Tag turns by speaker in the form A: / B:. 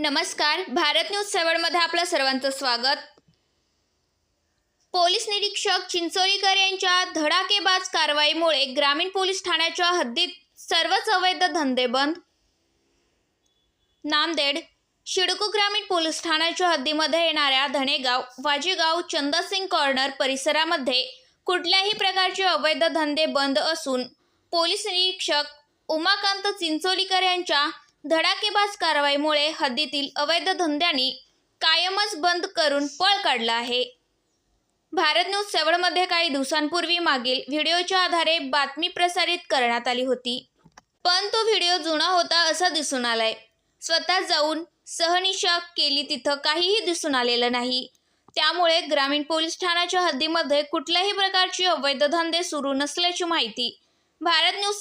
A: नमस्कार. भारत न्यूज सेवनमध्ये आपलं सर्वांचं स्वागत. पोलीस निरीक्षक चिंचोलीकर यांच्या धडाकेबाज कारवाईमुळे ग्रामीण पोलीस ठाण्याच्या हद्दीत सर्वच अवैध धंदे बंद. नांदेड शिडको ग्रामीण पोलीस ठाण्याच्या हद्दीमध्ये येणाऱ्या धणेगाव वाजेगाव चंदसिंग कॉर्नर परिसरामध्ये कुठल्याही प्रकारचे अवैध धंदे बंद असून पोलीस निरीक्षक उमाकांत चिंचोलीकर यांच्या धडाकेबाज कारवाईमुळे हद्दीतील अवैध धंद्यांनी कायमच बंद करून पळ काढला आहे. भारत न्यूज सेवनमध्ये काही दिवसांपूर्वी मागील व्हिडिओच्या आधारे बातमी प्रसारित करण्यात आली होती. पण तो व्हिडिओ जुना होता असं दिसून आलाय. स्वतः जाऊन सहनिशा केली तिथं काहीही दिसून आलेलं नाही. त्यामुळे ग्रामीण पोलीस ठाण्याच्या हद्दीमध्ये कुठल्याही प्रकारची अवैध धंदे सुरू नसल्याची माहिती भारत न्यूज